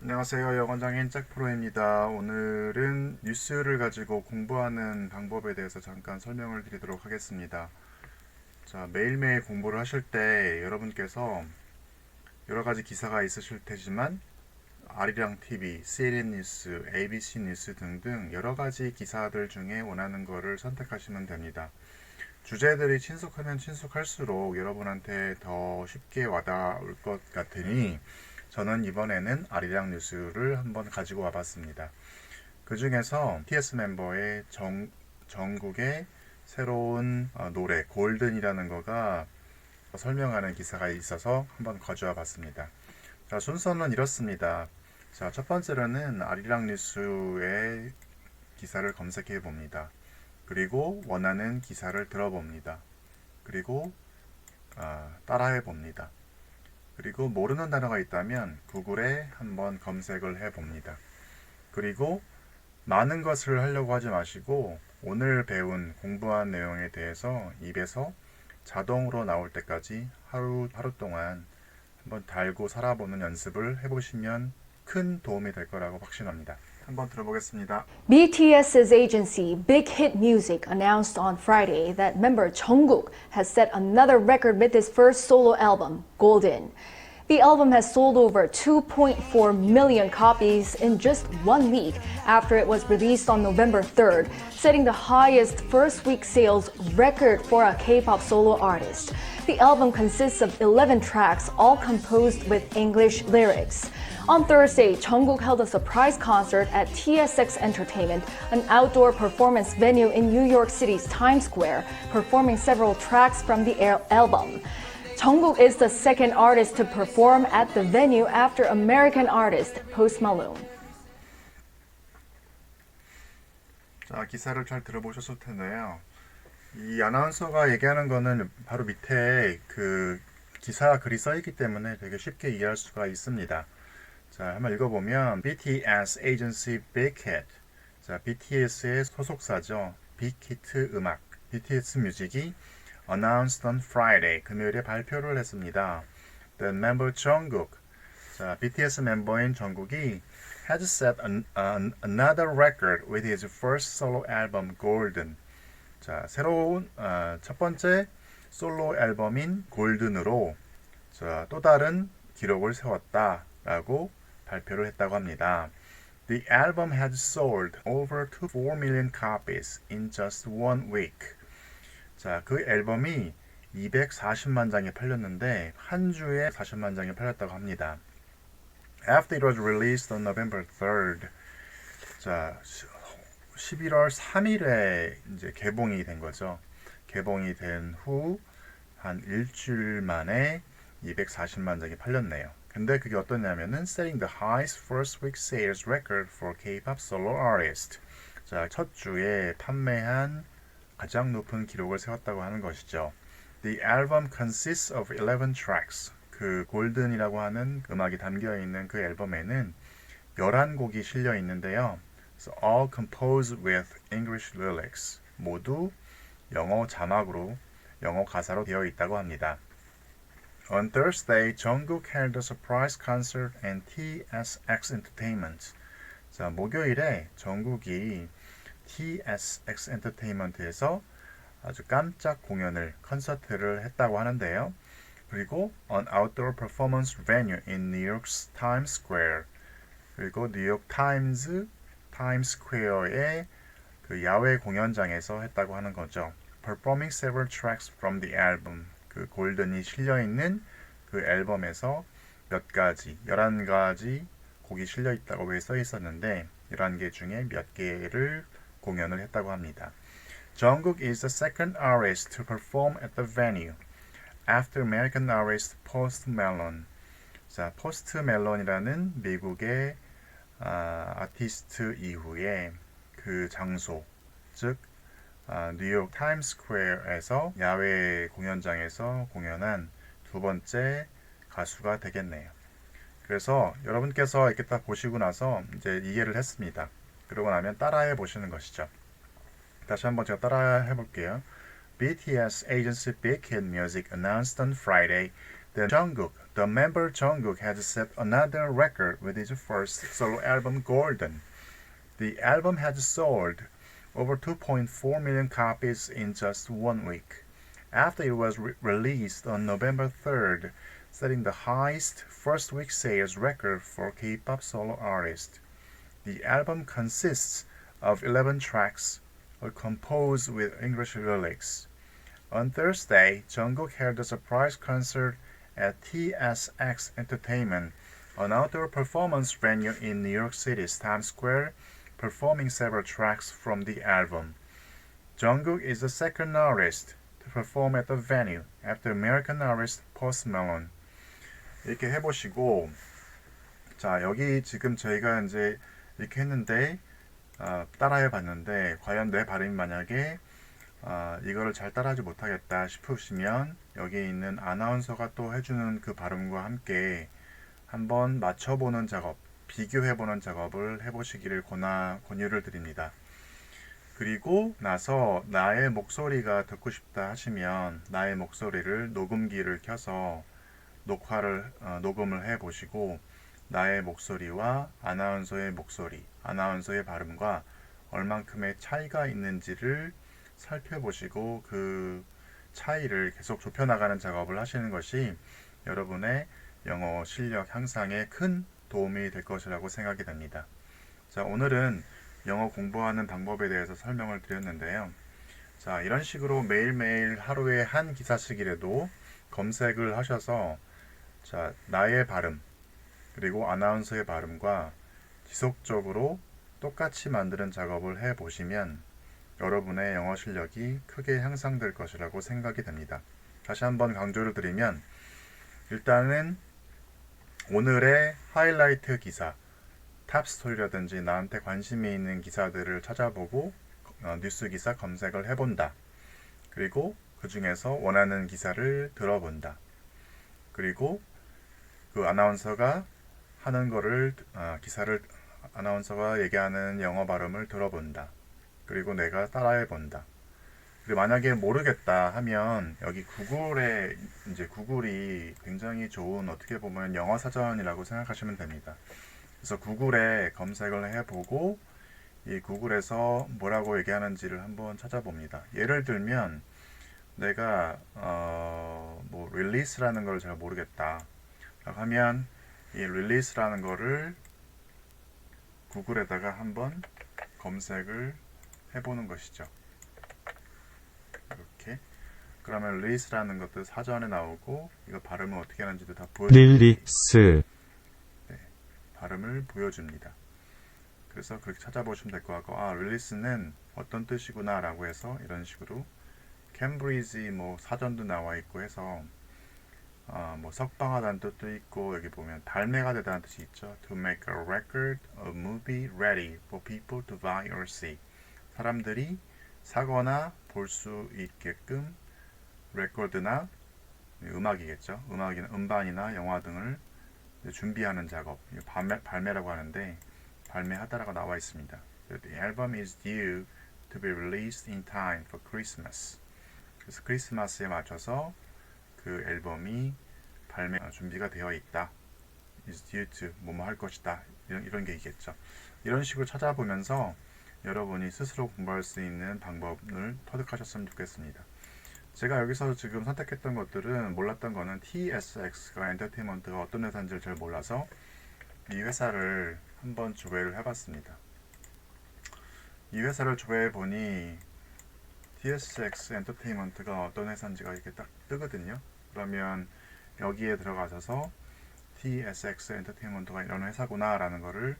안녕하세요. 영원장인 짝프로입니다. 오늘은 뉴스를 가지고 공부하는 방법에 대해서 잠깐 설명을 드리도록 하겠습니다. 자, 매일매일 공부를 하실 때 여러분께서 여러 가지 기사가 있으실 테지만 아리랑 TV, CNN 뉴스, ABC 뉴스 등등 여러 가지 기사들 중에 원하는 거를 선택하시면 됩니다. 주제들이 친숙하면 친숙할수록 여러분한테 더 쉽게 와닿을 것 같으니 저는 이번에는 아리랑 뉴스를 한번 가지고 와봤습니다. 그 중에서 TS 멤버의 정, 전국의 새로운 어, 노래 골든이라는 거가 설명하는 기사가 있어서 한번 가져와 봤습니다. 자, 순서는 이렇습니다. 자, 첫 번째로는 아리랑 뉴스의 기사를 검색해 봅니다. 그리고 원하는 기사를 들어봅니다. 그리고 아, 따라해 봅니다. 그리고 모르는 단어가 있다면 구글에 한번 검색을 해 봅니다. 그리고 많은 것을 하려고 하지 마시고 오늘 배운 공부한 내용에 대해서 입에서 자동으로 나올 때까지 하루 하루 동안 한번 달고 살아보는 연습을 해보시면 큰 도움이 될 거라고 확신합니다. 한번 들어보겠습니다. BTS's agency Big Hit Music announced on Friday that member Jungkook has set another record with his first solo album, Golden. The album has sold over 2.4 million copies in just one week after it was released on November 3rd, setting the highest first week sales record for a K-pop solo artist. The album consists of 11 tracks, all composed with English lyrics. On Thursday, Jungkook held a surprise concert at TSX Entertainment, an outdoor performance venue in New York City's Times Square, performing several tracks from the al- album. Jungkook is the second artist to perform at the venue after American artist Post Malone. 자, 기사를 잘 들어보셨을 텐데요. 이 아나운서가 얘기하는 거는 바로 밑에 그 기사 글이 써 있기 때문에 되게 쉽게 이해할 수가 있습니다. 자, 한번 읽어보면 BTS Agency Big Hit. 자, BTS의 소속사죠. 빅히트 음악. BTS 뮤직이 announced on Friday. 금요일에 발표를 했습니다. The member Jungkook. 자, BTS 멤버인 정국이 had set an, an, another record with his first solo album Golden. 자, 새로운 어, 첫 번째 솔로 앨범인 골든으로 자, 또 다른 기록을 세웠다라고 발표를 했다고 합니다. The album had sold over to 4 million copies in just one week. 자, 그 앨범이 240만 장이 팔렸는데 한 주에 40만 장이 팔렸다고 합니다. After it was released on November 3rd. 자, 11월 3일에 이제 개봉이 된 거죠. 개봉이 된 후 한 일주일 만에 240만 장이 팔렸네요. 근데 그게 어떠냐면은 setting the highest first week sales record for K-pop solo artist. 자, 첫 주에 판매한 가장 높은 기록을 세웠다고 하는 것이죠. The album consists of 11 tracks. 그 골든이라고 하는 음악이 담겨 있는 그 앨범에는 11곡이 실려 있는데요. So all composed with English lyrics. 모두 영어 자막으로 영어 가사로 되어 있다고 합니다. On Thursday, Jungkook held a surprise concert at TSX Entertainment. 자, 목요일에 정국이 TSX 엔터테인먼트에서 아주 깜짝 공연을 콘서트를 했다고 하는데요. 그리고 on outdoor performance venue in New York's Times Square. 그리고 뉴욕 타임즈 타임스 스퀘어의 그 야외 공연장에서 했다고 하는 거죠. Performing several tracks from the album. 그 골든이 실려 있는 그 앨범에서 몇 가지, 11가지 곡이 실려 있다고 써 있었는데 11개 중에 몇 개를 공연을 했다고 합니다. Jungkook is the second artist to perform at the venue after American artist Post Malone. 자, 포스트 멜론이라는 미국의 아, 아티스트 이후에 그 장소, 즉 아, 뉴욕 타임스퀘어에서 야외 공연장에서 공연한 두 번째 가수가 되겠네요. 그래서 여러분께서 이렇게 딱 보시고 나서 이제 이해를 했습니다. 그러고 나면 따라해 보시는 것이죠. 다시 한번 제가 따라해 볼게요. BTS agency Big Hit Music announced on Friday that Jungkook, the member Jungkook, has set another record with his first solo album, Golden. The album has sold over 2.4 million copies in just one week. After it was re- released on November 3rd, setting the highest first week sales record for K-pop solo artist. The album consists of 11 tracks, all composed with English lyrics. On Thursday, Jungkook held a surprise concert at TSX Entertainment, an outdoor performance venue in New York City's Times Square, performing several tracks from the album. Jungkook is the second artist to perform at the venue after American artist Post Malone. 이렇게 해보시고 자 여기 지금 저희가 이제 이렇게 했는데 어, 따라해 봤는데 과연 내 발음이 만약에 아, 이거를 잘 따라하지 못하겠다 싶으시면 여기 있는 아나운서가 또 해주는 그 발음과 함께 한번 맞춰보는 작업, 비교해보는 작업을 해보시기를 권하, 권유를 드립니다. 그리고 나서 나의 목소리가 듣고 싶다 하시면 나의 목소리를 녹음기를 켜서 녹화를 어, 녹음을 해 보시고 나의 목소리와 아나운서의 목소리, 아나운서의 발음과 얼만큼의 차이가 있는지를 살펴보시고 그 차이를 계속 좁혀 나가는 작업을 하시는 것이 여러분의 영어 실력 향상에 큰 도움이 될 것이라고 생각이 됩니다. 자, 오늘은 영어 공부하는 방법에 대해서 설명을 드렸는데요. 자, 이런 식으로 매일매일 하루에 한 기사씩이라도 검색을 하셔서 자, 나의 발음 그리고 아나운서의 발음과 지속적으로 똑같이 만드는 작업을 해 보시면 여러분의 영어 실력이 크게 향상될 것이라고 생각이 됩니다. 다시 한번 강조를 드리면 일단은 오늘의 하이라이트 기사, 탑스토리라든지 나한테 관심이 있는 기사들을 찾아보고 어, 뉴스 기사 검색을 해본다. 그리고 그 중에서 원하는 기사를 들어본다. 그리고 그 아나운서가 하는 거를 아, 기사를 아나운서가 얘기하는 영어 발음을 들어본다. 그리고 내가 따라해 본다. 그리고 만약에 모르겠다 하면 여기 구글에 이제 구글이 굉장히 좋은 어떻게 보면 영어 사전이라고 생각하시면 됩니다. 그래서 구글에 검색을 해보고 이 구글에서 뭐라고 얘기하는지를 한번 찾아봅니다. 예를 들면 내가 어뭐 릴리스라는 걸 잘 모르겠다. 하면 이 릴리스라는 거를 구글에다가 한번 검색을 해보는 것이죠. 이렇게 그러면 릴리스라는 것도 사전에 나오고 이거 발음을 어떻게 하는지도 다 보여 릴리스 발음을 보여줍니다. 그래서 그렇게 찾아보시면 될 것 같고 아 릴리스는 어떤 뜻이구나라고 해서 이런 식으로 캠브리지 뭐 사전도 나와 있고 해서 아, 뭐 석방하다는 뜻도 있고 여기 보면 발매가 되다는 뜻이 있죠. To make a record, a movie ready for people to buy or see. 사람들이 사거나 볼 수 있게끔 레코드나 음악이겠죠. 음악이나 음반이나 영화 등을 준비하는 작업. 발매, 발매라고 하는데 발매하다라고 나와 있습니다. The album is due to be released in time for Christmas. 그래서 크리스마스에 맞춰서 그 앨범이 발매 어, 준비가 되어 있다. is due to 뭐뭐 할 것이다. 이런 이런 게 있겠죠. 이런 식으로 찾아보면서 여러분이 스스로 공부할 수 있는 방법을 터득하셨으면 좋겠습니다. 제가 여기서 지금 선택했던 것들은 몰랐던 거는 TSX가 엔터테인먼트가 어떤 회사인지를 잘 몰라서 이 회사를 한번 조회를 해봤습니다. 이 회사를 조회해 보니 TSX 엔터테인먼트가 어떤 회사인지가 이렇게 딱 뜨거든요. 그러면 여기에 들어가셔서 TSX 엔터테인먼트가 이런 회사구나라는 거를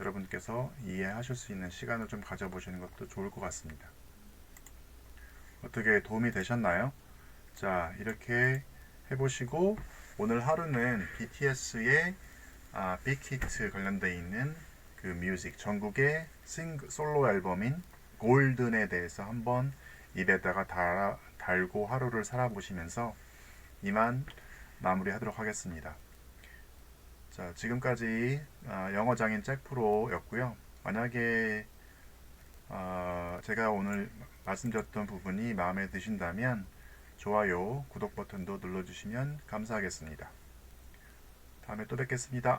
여러분께서 이해하실 수 있는 시간을 좀 가져보시는 것도 좋을 것 같습니다. 어떻게 도움이 되셨나요? 자, 이렇게 해보시고 오늘 하루는 BTS의 아, 빅히트 관련돼 있는 그 뮤직 전국의 싱 솔로 앨범인 골든에 대해서 한번 입에다가 달아, 달고 하루를 살아보시면서 이만 마무리하도록 하겠습니다. 자, 지금까지 아, 영어 장인 잭 프로였고요. 만약에 아, 제가 오늘 말씀드렸던 부분이 마음에 드신다면 좋아요, 구독 버튼도 눌러주시면 감사하겠습니다. 다음에 또 뵙겠습니다.